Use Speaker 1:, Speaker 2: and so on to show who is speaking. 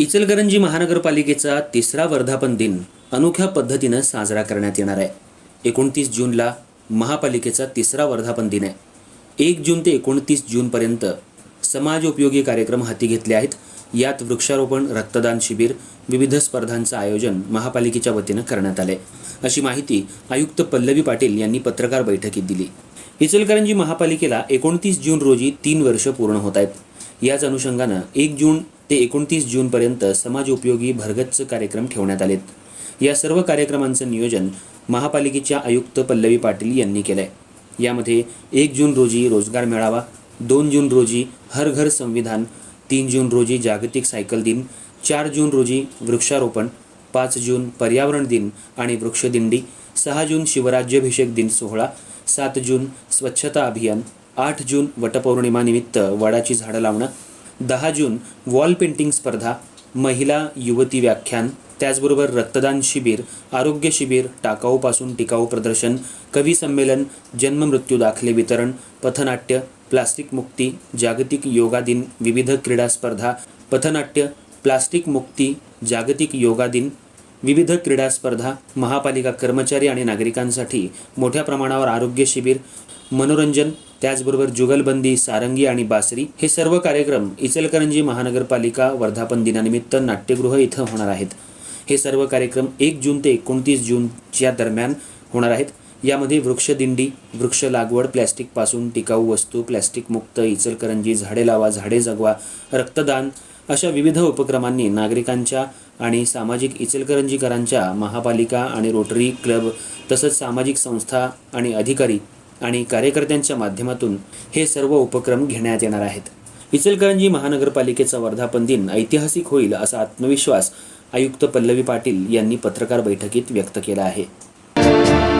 Speaker 1: इचलकरंजी महानगरपालिकेचा तिसरा वर्धापन दिन अनोख्या पद्धतीनं साजरा करण्यात येणार आहे. एकोणतीस जूनला महापालिकेचा तिसरा वर्धापन दिन आहे. एक जून ते एकोणतीस जूनपर्यंत समाज उपयोगी कार्यक्रम हाती घेतले आहेत. यात वृक्षारोपण रक्तदान शिबिर विविध स्पर्धांचं आयोजन महापालिकेच्या वतीनं करण्यात आले अशी माहिती आयुक्त पल्लवी पाटील यांनी पत्रकार बैठकीत दिली. इचलकरंजी महापालिकेला एकोणतीस जून रोजी तीन वर्ष पूर्ण होत आहेत. याच अनुषंगानं एक जून ते एकोणतीस जूनपर्यंत समाज उपयोगी भरगच्च कार्यक्रम ठेवण्यात आलेत. या सर्व कार्यक्रमांचं नियोजन महापालिकेच्या आयुक्त पल्लवी पाटील यांनी केलं आहे यामध्ये एक जून रोजी रोजगार मेळावा दोन जून रोजी हर घर संविधान तीन जून रोजी जागतिक सायकल दिन चार जून रोजी वृक्षारोपण पाच जून पर्यावरण दिन आणि वृक्षदिंडी सहा जून शिवराज्याभिषेक दिन सोहळा सात जून स्वच्छता अभियान आठ जून वटपौर्णिमानिमित्त वडाची झाडं लावणं दहा जून वॉल पेंटिंग स्पर्धा महिला युवती व्याख्यान त्याचबरोबर रक्तदान शिबिर आरोग्य शिबिर टाकाऊपासून टिकाऊ प्रदर्शन कवी संमेलन जन्ममृत्यू दाखले वितरण पथनाट्य प्लास्टिक मुक्ती जागतिक योगा दिन विविध क्रीडा स्पर्धा पथनाट्य प्लास्टिक मुक्ती जागतिक योगा दिन विविध क्रीडा स्पर्धा महापालिका कर्मचारी आणि नागरिकांसाठी मोठ्या प्रमाणावर आरोग्य शिबिर मनोरंजन त्याचबरोबर जुगलबंदी सारंगी आणि बासरी हे सर्व कार्यक्रम इचलकरंजी महानगरपालिका वर्धापन दिनानिमित्त नाट्यगृह इथं होणार आहेत. हे सर्व कार्यक्रम एक जून ते एकोणतीस जूनच्या दरम्यान होणार आहेत. यामध्ये वृक्षदिंडी वृक्ष लागवड प्लॅस्टिकपासून टिकाऊ वस्तू प्लॅस्टिक मुक्त इचलकरंजी झाडे लावा झाडे जगवा रक्तदान अशा विविध उपक्रमांनी नागरिकांच्या आणि सामाजिक इचलकरंजीकरांच्या महापालिका आणि रोटरी क्लब तसंच सामाजिक संस्था आणि अधिकारी आणि कार्यकर्त्यांच्या माध्यमातून हे सर्व उपक्रम घेण्यात येणार आहेत. इचलकरंजी महानगरपालिकेचा वर्धापन दिन ऐतिहासिक होईल असा आत्मविश्वास आयुक्त पल्लवी पाटील यांनी पत्रकार बैठकीत व्यक्त केला आहे.